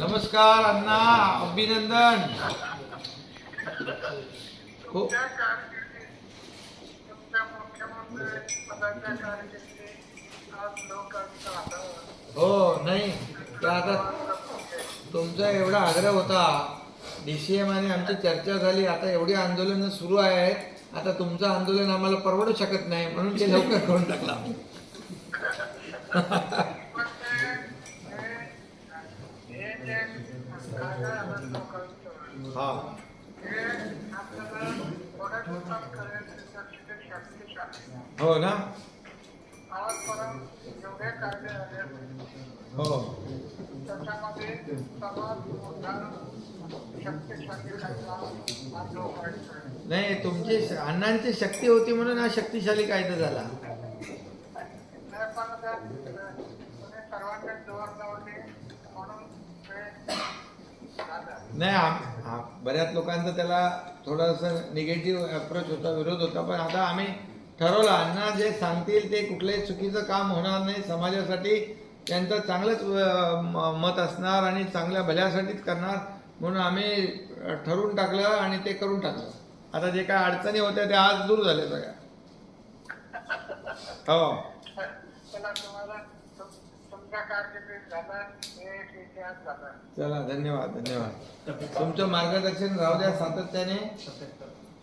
नमस्कार अण्णा. अभिनंदन. हो. हो नाही. आता तुमचा एवढा आग्रह होता. डी सी एम आणि आमची चर्चा झाली. आता एवढी आंदोलनं सुरू आहेत आता तुमचं आंदोलन आम्हाला परवडू शकत नाही. म्हणून ते लवकर करून टाकला पण ते हे हे जे कायदा आहे लोकांचं हा हे आपल्याला थोड्या दिवसात कळेल त्याची ते शक्तिशाली हो ना आजपर्यंत जेवढे कायदे आले हो त्याच्यामध्ये सर्वात मोठा शक्तिशाली कायदा हा लोकांचा आहे नाही तुमची अण्णांची शक्ती होती म्हणून हा शक्तिशाली कायदा झाला नाही पण त्या तुम्ही सर्वांनी जोर लावली म्हणून ते झालं नाही आम- बऱ्याच लोकांचा त्याला थोडंसं निगेटिव्ह अप्रोच होता विरोध होता पण आता आम्ही ठरवलं अण्णा जे सांगतील ते कुठलंही चुकीचं काम होणार नाही समाजासाठी त्यांचं चांगलंच म- मत असणार आणि चांगल्या भल्यासाठीच करणार म्हणून आम्ही ठरवून टाकलं आणि ते करून टाकलं. आता जे काय अडचणी होत्या त्या आज दूर झाल्या सगळ्या हो. चला तुम्हाला तुम- तुमच्या कारकिर्दीत झालं हे एक इतिहास झाला चला धन्यवाद धन्यवाद. तुमचं मार्गदर्शन राहू द्या सातत्याने.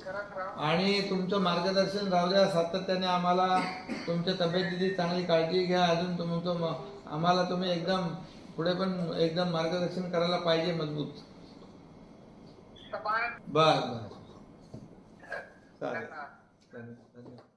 करत राहा आणि तुमचं मार्गदर्शन राहू द्या सातत्याने. आम्हाला तुमच्या तब्येतीची चांगली काळजी घ्या. अजून तुमचं म- आम्हाला तुम्ही एकदम पुढे पण एकदम मार्गदर्शन करायला पाहिजे मजबूत. बर बर. चालेल. धन्यवाद धन्यवाद.